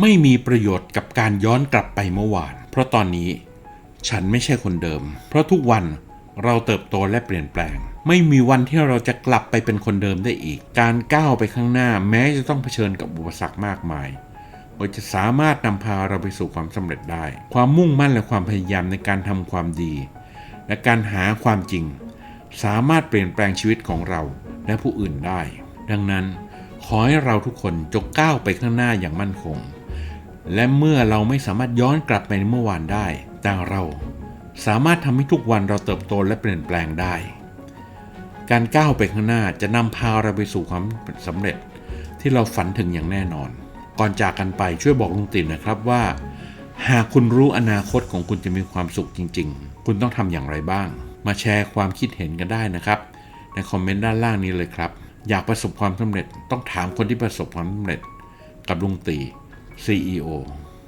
ไม่มีประโยชน์กับการย้อนกลับไปเมื่อวาน เพราะตอนนี้ ฉันไม่ใช่คนเดิม เพราะทุกวันเราเติบโตและเปลี่ยนแปลง ไม่มีวันที่เราจะกลับไปเป็นคนเดิมได้อีก การก้าวไปข้างหน้าแม้จะต้องเผชิญกับอุปสรรคมากมายก็จะสามารถนำพาเราไปสู่ความสำเร็จได้ ความมุ่งมั่นและความพยายามในการทำความดี และการหาความจริง สามารถเปลี่ยนแปลงชีวิตของเราและผู้อื่นได้ ดังนั้น ขอให้เราทุกคนจงก้าวไปข้างหน้าอย่างมั่นคง และเมื่อเราไม่สามารถย้อนกลับไปในเมื่อวานได้ แต่เราสามารถทำให้ทุกวันเราเติบโตและเปลี่ยนแปลงได้ การก้าวไปข้างหน้าจะนำพาเราไปสู่ความสำเร็จที่เราฝันถึงอย่างแน่นอน ก่อนจากกันไปช่วยบอกลุงติ๋มนะครับว่า หากคุณรู้อนาคตของคุณจะมีความสุขจริง ๆ คุณต้องทำอย่างไรบ้าง มาแชร์ความคิดเห็นกันได้นะครับ ในคอมเมนต์ด้านล่างนี้เลยครับ อยากประสบความสำเร็จต้องถามคนที่ประสบความสำเร็จกับลุงตี c e o